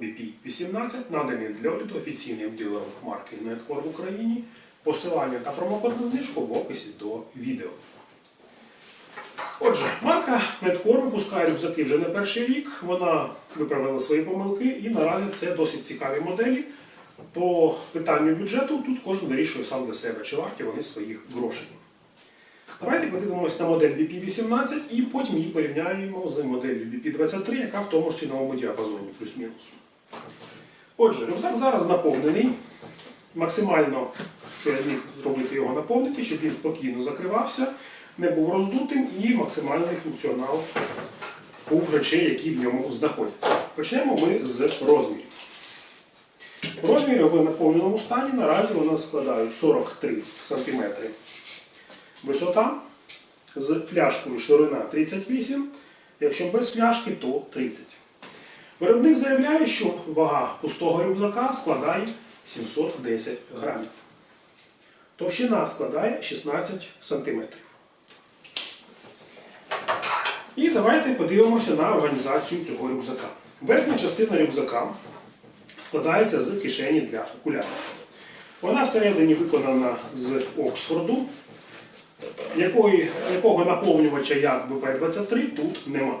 BP18, наданий для огляду офіційним дилером марки Netcore в Україні. Посилання та промокод на знижку в описі до відео. Отже, марка Netcore випускає рюкзаки вже не перший рік. Вона виправила свої помилки і наразі це досить цікаві моделі. По питанню бюджету тут кожен вирішує сам для себе, чи варті вони своїх грошей. Давайте подивимося на модель BP18 і потім її порівняємо з моделлю BP23, яка в тому ж ціновому діапазоні, плюс-мінус. Отже, рюкзак зараз наповнений. Максимально, я зміг зробити його наповнити, щоб він спокійно закривався, не був роздутим і максимальний функціонал був речей, які в ньому знаходяться. Почнемо ми з розмірів. Розміри в наповненому стані наразі у нас складають 43 см висота, з фляжкою ширина 38 якщо без фляжки, то 30 Виробник заявляє, що вага пустого рюкзака складає 710 грамів. Товщина складає 16 см. І давайте подивимося на організацію цього рюкзака. Верхня частина рюкзака складається з кишені для окулярів. Вона всередині виконана з Оксфорду, якої, якого наповнювача як ВП-23 тут нема.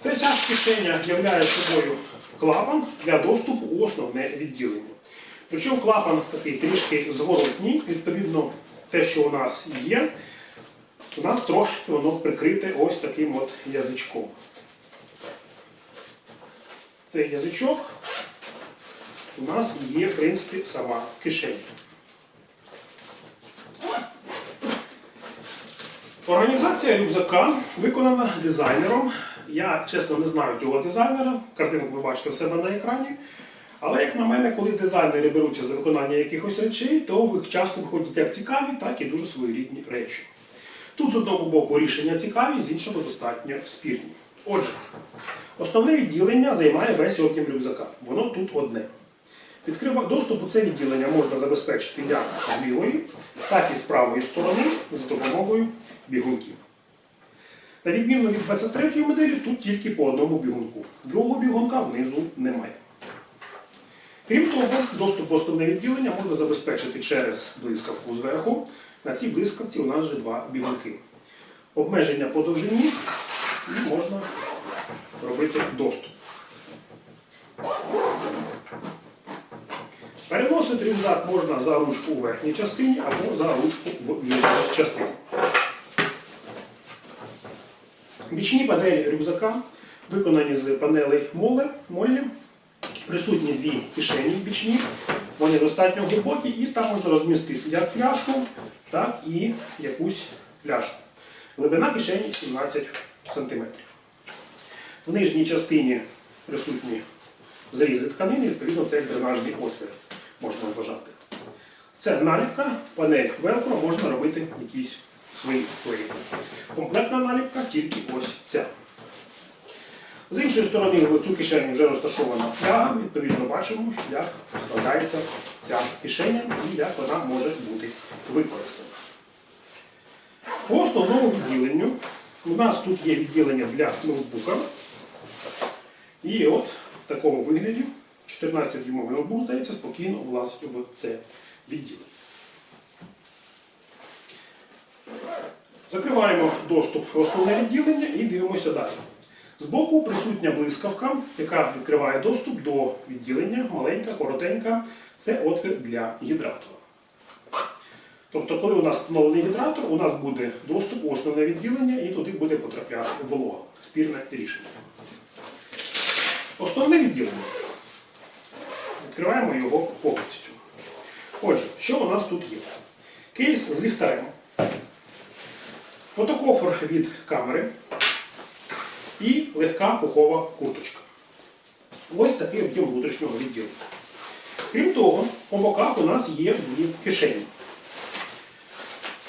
Ця ця кишеня являє собою клапан для доступу у основне відділення. Причому клапан такий трішки зворотній, відповідно, те, що у нас є, у нас трошки воно прикрите ось таким от язичком. Цей язичок у нас є, в принципі, сама кишеня. Організація рюкзака виконана дизайнером. Я чесно не знаю цього дизайнера. Картинку ви бачите в себе на екрані. Але, як на мене, коли дизайнери беруться за виконання якихось речей, то в їх часто виходять як цікаві, так і дуже своєрідні речі. Тут з одного боку рішення цікаві, з іншого достатньо спірні. Отже, основне відділення займає весь об'єм рюкзака. Воно тут одне. Відкрива... Доступ у це відділення можна забезпечити як з лівої, так і з правої сторони за допомогою бігунків. На відміну від 23-ї моделі, тут тільки по одному бігунку. Другого бігунка внизу немає. Крім того, доступ в основне відділення можна забезпечити через блискавку зверху. На цій блискавці у нас вже два бігунки. Обмеження по довжині і можна робити доступ. Переносити рюкзак можна за ручку у верхній частині або за ручку в нижній частині. Бічні панелі рюкзака виконані з панелей моллі. Присутні дві кишені бічні, вони достатньо глибокі і там можна розмістити як фляжку, так і якусь пляшку. Глибина кишені 17 см. В нижній частині присутні зрізи тканини, відповідно, це дренажний отвір можна вважати. Це наліпка, панель велкро, можна робити якісь свої вигляди. Комплектна наліпка тільки ось ця. З іншої сторони, в цю кишеню вже розташована фляга, відповідно бачимо, як складається ця кишеня і як вона може бути використана. По основному відділенню у нас тут є відділення для ноутбука. І от в такому вигляді 14-дюймовий ноутбук, здається, спокійно влазить в це відділення. Закриваємо доступ в основне відділення і дивимося далі. Збоку присутня блискавка, яка відкриває доступ до відділення, маленька, коротенька. Це отвір для гідратора. Тобто, коли у нас встановлений гідратор, у нас буде доступ у основне відділення і туди буде потрапляти волога. Спірне рішення. Основне відділення. Відкриваємо його повністю. Отже, що у нас тут є? Кейс з ліхтарем. Фотокофр від камери і легка пухова курточка. Ось такий об'єм внутрішнього відділення. Крім того, по боках у нас є дві кишені.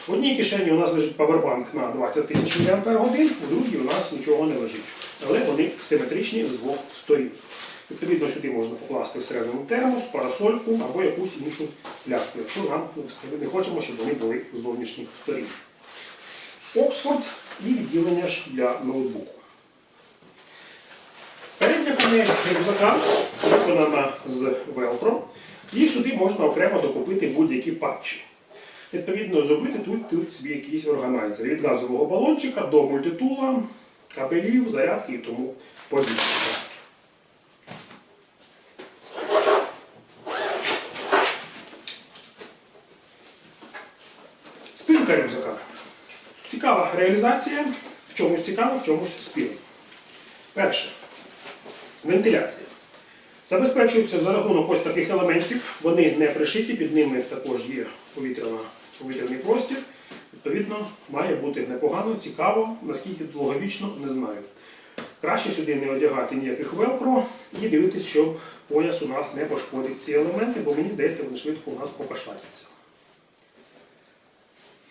В одній кишені у нас лежить павербанк на 20 тисяч мАч, у другій у нас нічого не лежить. Але вони симетричні з двох сторін. Відповідно, сюди можна покласти всередину термос, парасольку або якусь іншу пляшку, якщо нам не хочемо, щоб вони були з зовнішніх сторін. Оксфорд і відділення ж для ноутбуку. Передня Панель рюкзака виконана з велкро. І сюди можна окремо докупити будь-які патчі. Відповідно, зробити тут, тут собі якийсь органайзер. Від газового балончика до мультитула, кабелів, зарядки і тому подібне. Спинка рюкзака. Цікава реалізація. В чомусь цікаво, в чомусь спільно. Перше. Вентиляція. Забезпечується за рахунок ось таких елементів. Вони не пришиті, під ними також є повітряний простір. Відповідно, має бути непогано, цікаво, наскільки довговічно, не знаю. Краще сюди не одягати ніяких велкро і дивитися, щоб пояс у нас не пошкодив ці елементи, бо мені здається, вони швидко у нас покашлатяться.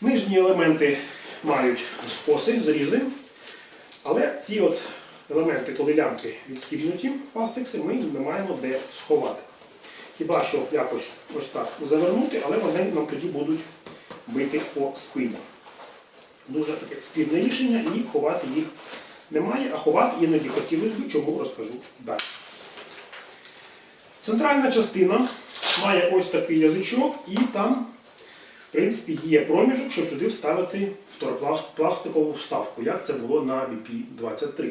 Нижні елементи мають скоси, зрізи, але ці от елементи, коли лямки відстібнуті, пластикси, ми не маємо де сховати. Хіба що якось ось так завернути, але вони нам тоді будуть бити по спині. Дуже таке спільне рішення і ховати їх немає, а ховати іноді хотілося б, чому розкажу далі. Центральна частина має ось такий язичок, і там, в принципі, є проміжок, щоб сюди вставити второпластикову вставку, як це було на BP23.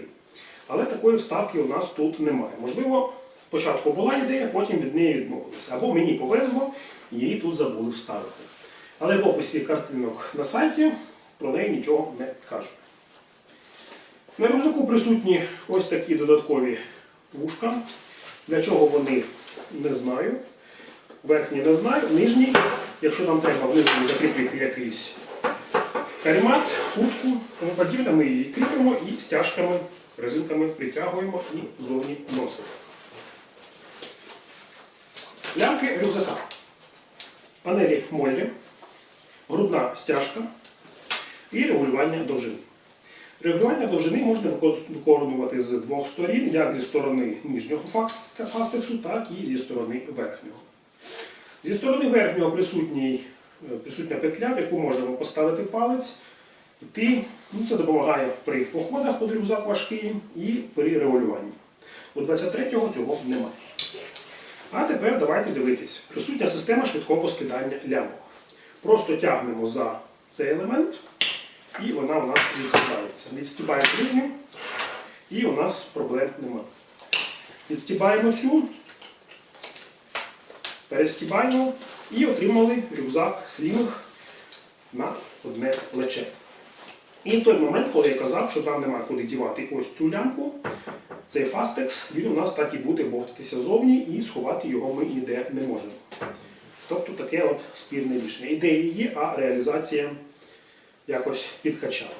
Але такої вставки у нас тут немає. Можливо, спочатку була ідея, потім від неї відмовилися. Або мені повезло, її тут забули вставити. Але в описі картинок на сайті про неї нічого не кажуть. На рюкзаку присутні ось такі додаткові вушка. Для чого вони не знаю. Верхні не знаю, нижні, якщо нам треба внизу закріпити якийсь каремат, кутку, тому подібне, ми її кріпимо і стяжками, резинками притягуємо і зовні носимо. Лямки рюкзака. Панелі Моллі, грудна стяжка і регулювання довжини. Регулювання довжини можна виконувати з двох сторін, як зі сторони нижнього фас- фастексу, так і зі сторони верхнього. Зі сторони верхнього е, присутня петля, в яку можемо поставити палець, йти. Ну, це допомагає при походах, коли рюкзак важкий, і при регулюванні. У 23-го цього немає. А тепер давайте дивитись. Присутня система швидкого скидання лямок. Просто тягнемо за цей елемент, і вона у нас відстібається. Відстібаємо нижню, і у нас проблем немає. Відстібаємо цю, перестібаємо і отримали рюкзак слінг на одне плече. І в той момент, коли я казав, що там немає куди дівати ось цю лямку, цей фастекс, він у нас так і буде бовтатися зовні, і сховати його ми ніде не можемо. Тобто таке от спірне рішення. Ідеї є, а реалізація якось підкачала.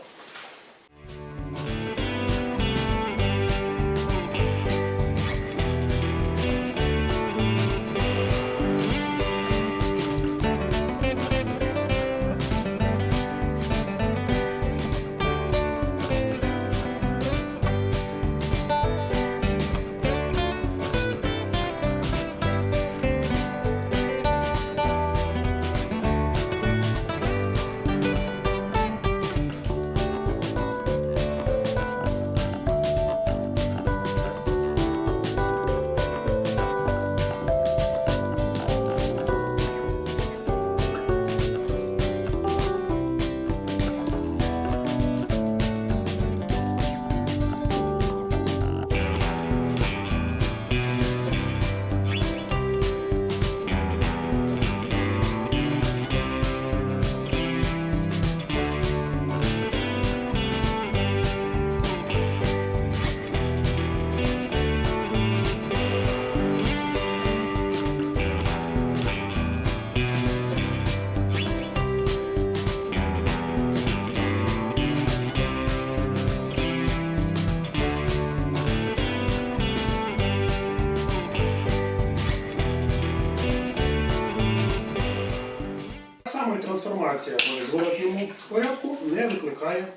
І в зворотньому порядку не викликає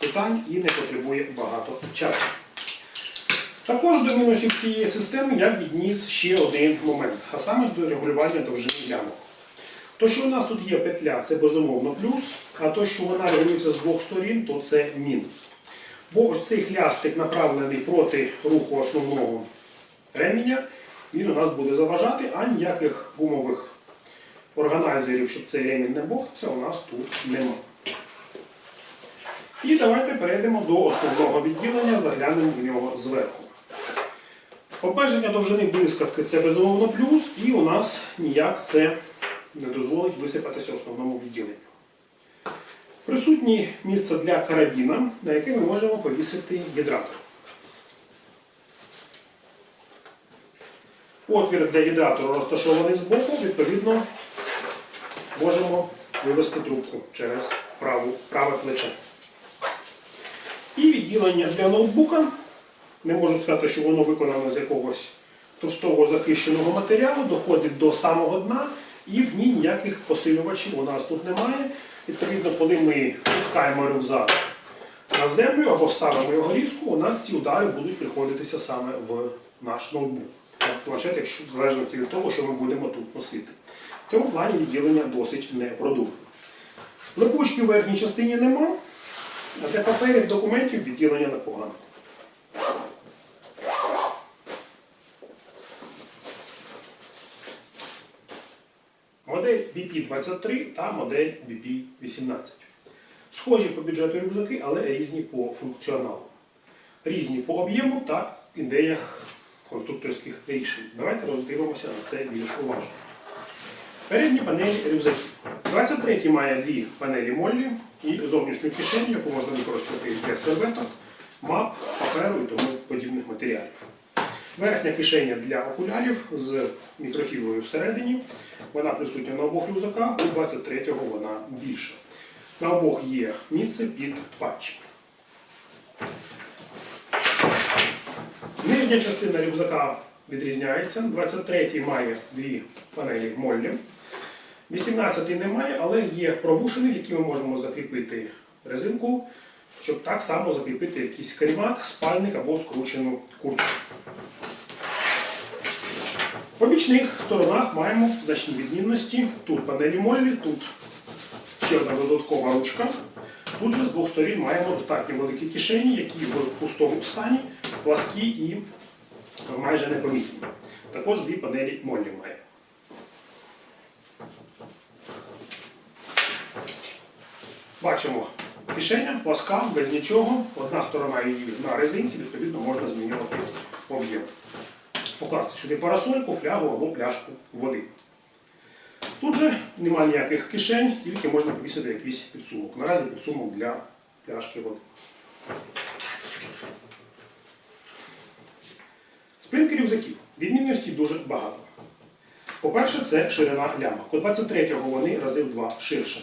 питань і не потребує багато часу. Також до мінусів цієї системи я відніс ще один момент, а саме до регулювання довжини лямок. То, що у нас тут є петля, це безумовно плюс, а то, що вона регулюється з двох сторін, то це мінус. Бо ось цей хлястик направлений проти руху основного ременя, він у нас буде заважати, а ніяких гумових органайзерів, щоб цей ремінь не бовтався, у нас тут нема. І давайте перейдемо до основного відділення, заглянемо в нього зверху. Обмеження довжини блискавки це безумовно плюс, і у нас ніяк це не дозволить висипатися основному відділенню. Присутнє місце для карабіна, на яке ми можемо повісити гідратор. Отвір для гідратору розташований збоку, відповідно, можемо вивести трубку через праву, праве плече. І відділення для ноутбука. Не можу сказати, що воно виконано з якогось товстого захищеного матеріалу, доходить до самого дна, і в ній ніяких посилювачів у нас тут немає. Відповідно, коли ми пускаємо рюкзак на землю або ставимо його різку, у нас ці удари будуть приходитися саме в наш ноутбук. Планшет, якщо залежності від того, що ми будемо тут носити. В цьому плані відділення досить непродумане. Липучки в верхній частині нема, а для паперів документів відділення непогане. Модель BP23 та модель BP18. Схожі по бюджету рюкзаки, але різні по функціоналу. Різні по об'єму та ідеях конструкторських рішень. Давайте роздивимося на це більш уважно. Передні панелі рюкзаків. 23 має дві панелі Моллі і зовнішню кишеню, яку можна використати для серветок, мап, паперу і тому подібних матеріалів. Верхня кишеня для окулярів з мікрофіброю всередині. Вона присутня на обох рюкзаках, у 23-го вона більша. На обох є місце під патч. Нижня частина рюкзака відрізняється. 23-й має дві панелі Моллі. 18-й немає, але є провушини, які ми можемо закріпити резинку, щоб так само закріпити якийсь каремат, спальник або скручену куртку. По бічних сторонах маємо значні відмінності. Тут панелі Моллі, тут ще одна додаткова ручка. Тут же з двох сторін маємо достатньо великі кишені, які в пустому стані, пласкі і майже непомітні. Також дві панелі Моллі має. Бачимо кишеня, пласка, без нічого. Одна сторона її на резинці, відповідно, можна змінювати об'єм. Покласти сюди парасольку, флягу або пляшку води. Тут же немає ніяких кишень, тільки можна повісити якийсь підсумок. Наразі підсумок для пляшки води. Спинки рюкзаків. Відмінностей дуже багато. По-перше, це ширина лямок. У 23-го вони рази в два ширше.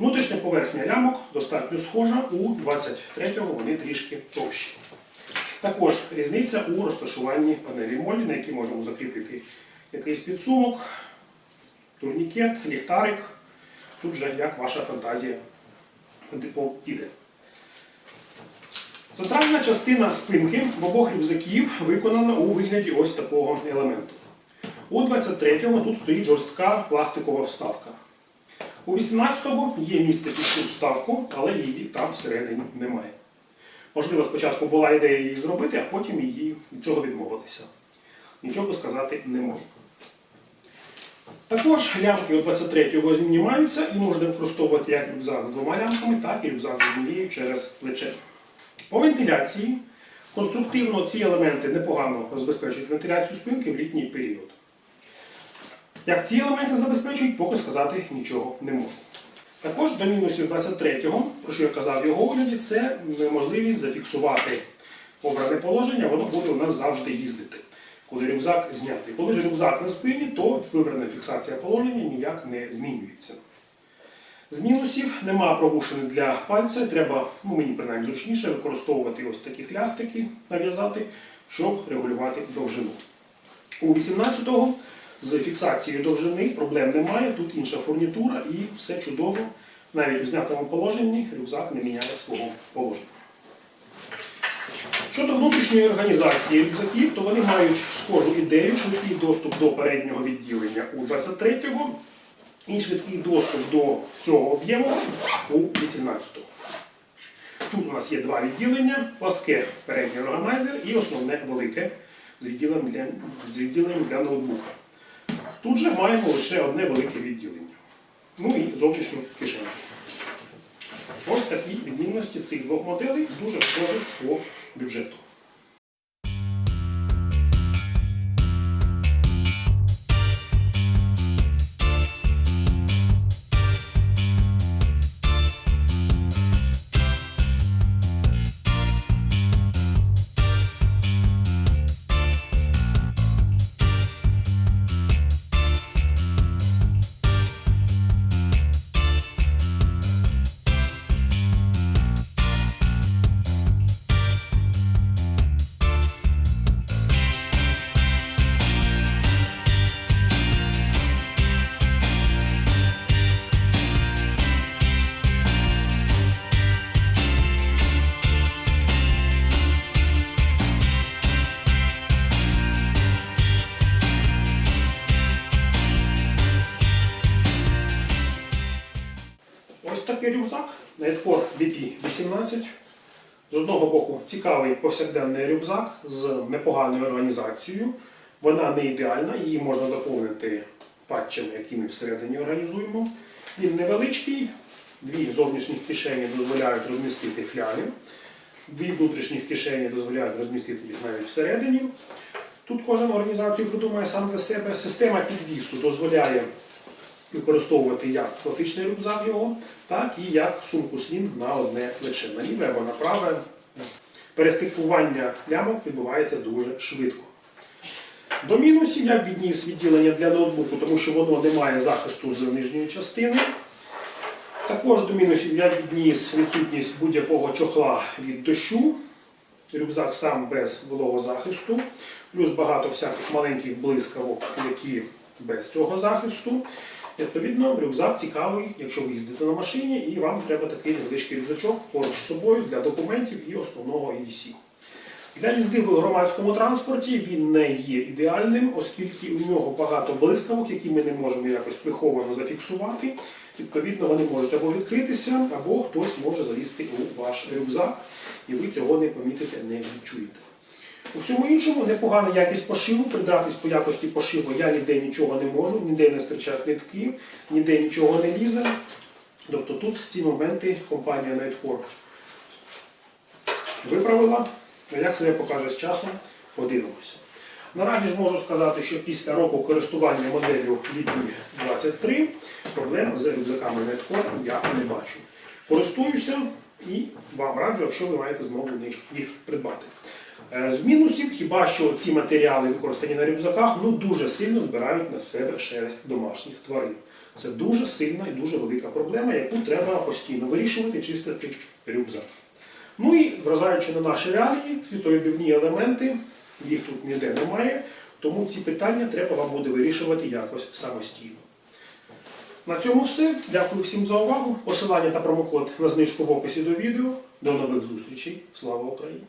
Внутрішня поверхня лямок достатньо схожа, у 23-го вони трішки товщі. Також різниця у розташуванні панелі молі, на які можемо закріпити якийсь підсумок, турнікет, ліхтарик. Тут же як ваша фантазія піде. Центральна частина спинки в обох рюкзаків виконана у вигляді ось такого елементу. У 23-му тут стоїть жорстка пластикова вставка. У 18-му є місце під цю вставку, але її там всередині немає. Можливо, спочатку була ідея її зробити, а потім її від цього відмовилися. Нічого сказати не можу. Також лямки у 23-го знімаються і можна використовувати як рюкзак з двома лямками, так і рюкзак з однією через плече. По вентиляції конструктивно ці елементи непогано забезпечують вентиляцію спинки в літній період. Як ці елементи забезпечують, поки сказати нічого не можу. Також до мінусів 23-го, про що я казав в його огляді, це неможливість зафіксувати обране положення, воно буде у нас завжди їздити, коли рюкзак знятий. Коли ж рюкзак на спині, то вибрана фіксація положення ніяк не змінюється. З мінусів нема провушини для пальця, треба, ну мені принаймні зручніше, використовувати ось такі хлястики, нав'язати, щоб регулювати довжину. У 18-го з фіксацією довжини проблем немає, тут інша фурнітура і все чудово. Навіть у знятому положенні рюкзак не міняє свого положення. Щодо внутрішньої організації рюкзаків, то вони мають схожу ідею, швидкий доступ до переднього відділення у 23-го і швидкий доступ до цього об'єму у 18-го. Тут у нас є два відділення: пласке передній органайзер і основне велике з відділенням для, з відділенням для ноутбука. Тут же маємо лише одне велике відділення. Ну і зовнішню кишеню. Ось такі відмінності цих двох моделей дуже схожі по бюджету. BP18. З одного боку, цікавий повсякденний рюкзак з непоганою організацією. Вона не ідеальна, її можна доповнити патчами, які ми всередині організуємо. Він невеличкий, дві зовнішніх кишені дозволяють розмістити фляги, дві внутрішніх кишені дозволяють розмістити їх навіть всередині. Тут кожен організацію придумає сам для себе. Система підвісу дозволяє використовувати як класичний рюкзак його, так і як сумку слінг на одне плече. На ліве або на праве. Перестикування лямок відбувається дуже швидко. До мінусів я відніс відділення для ноутбуку, тому що воно не має захисту з нижньої частини. Також до мінусів я відніс відсутність будь-якого чохла від дощу. Рюкзак сам без вологозахисту, плюс багато всяких маленьких блискавок, які без цього захисту. Відповідно, рюкзак цікавий, якщо ви їздите на машині, і вам треба такий невеличкий рюкзачок поруч з собою для документів і основного EDC. Для їзди в громадському транспорті він не є ідеальним, оскільки у нього багато блискавок, які ми не можемо якось приховано зафіксувати. Відповідно, вони можуть або відкритися, або хтось може залізти у ваш рюкзак, і ви цього не помітите, не відчуєте. У всьому іншому непогана якість пошиву, придратись по якості пошиву я ніде нічого не можу, ніде не стирчать нитки, ніде нічого не лізе. Тобто тут ці моменти компанія Nightcore виправила. Як себе покаже з часом, подивимося. Наразі ж можу сказати, що після року користування моделлю DP23 проблем з рюкзаками Nightcore я не бачу. Користуюся і вам раджу, якщо ви маєте змогу їх придбати. Е, З мінусів, хіба що ці матеріали, використані на рюкзаках, ну дуже сильно збирають на себе шерсть домашніх тварин. Це дуже сильна і дуже велика проблема, яку треба постійно вирішувати, чистити рюкзак. Ну і вражаючи на наші реалії, світообівні елементи, їх тут ніде немає, тому ці питання треба вам буде вирішувати якось самостійно. На цьому все. Дякую всім за увагу. Посилання та промокод на знижку в описі до відео. До нових зустрічей. Слава Україні!